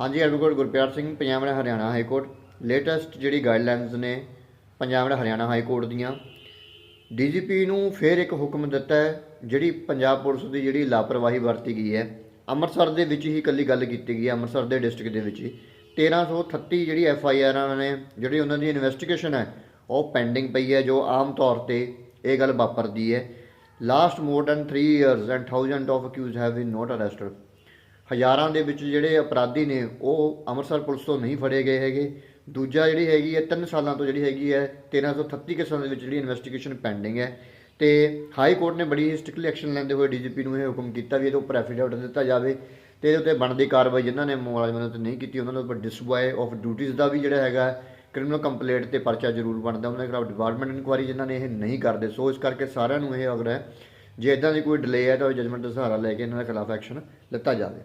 ਹਾਂਜੀ advocate Gurpyar Singh, Punjab and Haryana high court. Latest ਜਿਹੜੀ guidelines ਨੇ, Punjab and Haryana high court ਦੀਆਂ। DGP ਨੂੰ ਫਿਰ ਇੱਕ ਹੁਕਮ ਦਿੱਤਾ ਹੈ, ਜਿਹੜੀ ਪੰਜਾਬ ਪੁਲਿਸ ਦੀ ਜਿਹੜੀ ਲਾਪਰਵਾਹੀ ਵਰਤੀ ਗਈ ਹੈ। ਅੰਮ੍ਰਿਤਸਰ ਦੇ ਵਿੱਚ ਹੀ ਇਕੱਲੀ ਗੱਲ ਕੀਤੀ ਗਈ ਹੈ, ਅੰਮ੍ਰਿਤਸਰ ਦੇ ਡਿਸਟ੍ਰਿਕਟ ਦੇ ਵਿੱਚ ਹੀ। 1338 ਜਿਹੜੀ ਐਫ ਆਈ ਆਰਾਂ ਨੇ, ਜਿਹੜੀ ਉਹਨਾਂ ਦੀ ਇਨਵੈਸਟੀਗੇਸ਼ਨ ਹੈ, ਉਹ ਪੈਂਡਿੰਗ ਪਈ ਹੈ, ਜੋ ਆਮ ਤੌਰ ਤੇ ਇਹ ਗੱਲ ਵਾਪਰਦੀ ਹੈ। Last more than 3 years and thousand of accused have been not arrested ਹਜ਼ਾਰਾਂ ਦੇ ਵਿੱਚ ਜਿਹੜੇ ਅਪਰਾਧੀ ਨੇ, ਉਹ ਅੰਮ੍ਰਿਤਸਰ ਪੁਲਿਸ ਤੋਂ ਨਹੀਂ ਫੜੇ ਗਏ ਹੈਗੇ। ਦੂਜਾ ਜਿਹੜੀ ਹੈਗੀ ਹੈ 3 ਸਾਲਾਂ ਤੋਂ ਜਿਹੜੀ ਹੈਗੀ ਹੈ 1338 ਕੇਸਾਂ ਦੇ ਵਿੱਚ ਜਿਹੜੀ ਇਨਵੈਸਟੀਗੇਸ਼ਨ ਪੈਂਡਿੰਗ ਹੈ। ਤੇ ਹਾਈ ਕੋਰਟ ਨੇ ਬੜੀ ਸਟ੍ਰਿਕਟਲੀ ਐਕਸ਼ਨ ਲੈਂਦੇ ਹੋਏ ਡੀਜੀਪੀ ਨੂੰ ਇਹ ਹੁਕਮ ਕੀਤਾ ਵੀ ਇਹਦੇ ਉੱਪਰ ਐਫੀਡੇਵਿਟ ਦਿੱਤਾ ਜਾਵੇ। ਤੇ ਇਹਦੇ ਉੱਤੇ ਬਣਦੀ ਕਾਰਵਾਈ ਜਿਨ੍ਹਾਂ ਨੇ ਮੁਲਾਜ਼ਮਾਂ 'ਤੇ ਨਹੀਂ ਕੀਤੀ, ਉਹਨਾਂ ਦੇ ਉੱਪਰ ਡਿਸਬੁਆਏ ਆਫ ਡਿਊਟੀਜ਼ ਦਾ ਵੀ ਜਿਹੜਾ ਹੈਗਾ ਕ੍ਰਿਮੀਨਲ ਕੰਪਲੇਂਟ ਤੇ ਪਰਚਾ ਜ਼ਰੂਰ ਬਣਦਾ। ਉਹਨਾਂ ਦੇ ਖਿਲਾਫ ਡਿਪਾਰਟਮੈਂਟ ਇਨਕੁਆਰੀ ਜਿਨ੍ਹਾਂ ਨੇ ਇਹ ਨਹੀਂ ਕਰਦੇ, ਸੋ ਇਸ ਕਰਕੇ ਸਾਰਿਆਂ ਨੂੰ ਇਹ ਅਗਰ ਹੈ, ਜੇ ਇਦਾਂ ਦੀ ਕੋਈ ਡਿਲੇ ਹੈ ਤਾਂ ਜਜਮੈਂਟ ਦਾ ਸਹਾਰਾ ਲੈ ਕੇ ਇਹਨਾਂ ਦੇ ਖਿਲਾਫ ਐਕਸ਼ਨ ਲਿੱਤਾ ਜਾਵੇ।